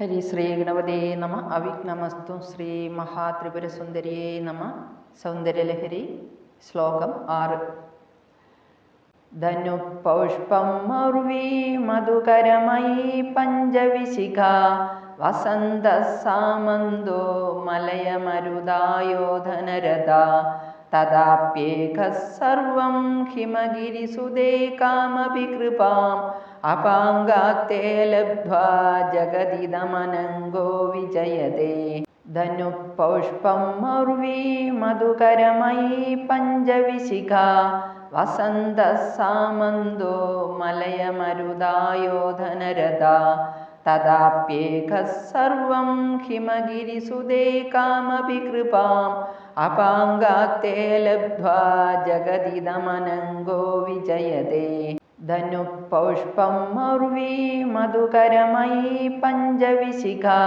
ഹരി ശ്രീ ഗണപതേ നമ. അവിഘ്നമസ്തു ശ്രീ മഹാത്രിപുരസുന്ദരിയേ നമ. സൗന്ദര്യലഹരി ശ്ലോകം ആറ്. ധനുപൗഷ്പം മൗർവീ മധുകരമൈ പഞ്ചവിശിഖ. വസന്ത സാമന്തോ മലയമരുതായോധനരഥ. तदाप्येकः सर्वं किम गिरिसुदेकामपि कृपाम् अपाङ्गात्ते लब्ध्वा जगदिदमनङ्गो विजयते धनुः पुष्पं मौर्वी मधुकरमयी पञ्चविशिखा। वसन्तः सामन्दो मलयमरुदायोधनरदा तदाप्येकः सर्वं किमगिरिसुदेकामपि कृपाम् अपाङ्गात्ते लब्ध्वा जगदिदमनङ्गो विजयते। धनुः पुष्पं मर्वी मधुकरमयी पञ्चविशिखा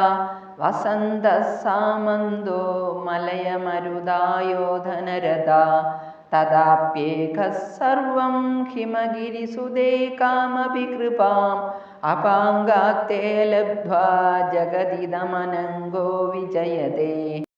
वसन्तः सामन्दो मलयमरुदायोधनरथा तदाप्येकः सर्वं हिमगिरिसुदे कामपि कृपाम् अपाङ्गात्ते लब्ध्वा जगदिदमनङ्गो विजयते।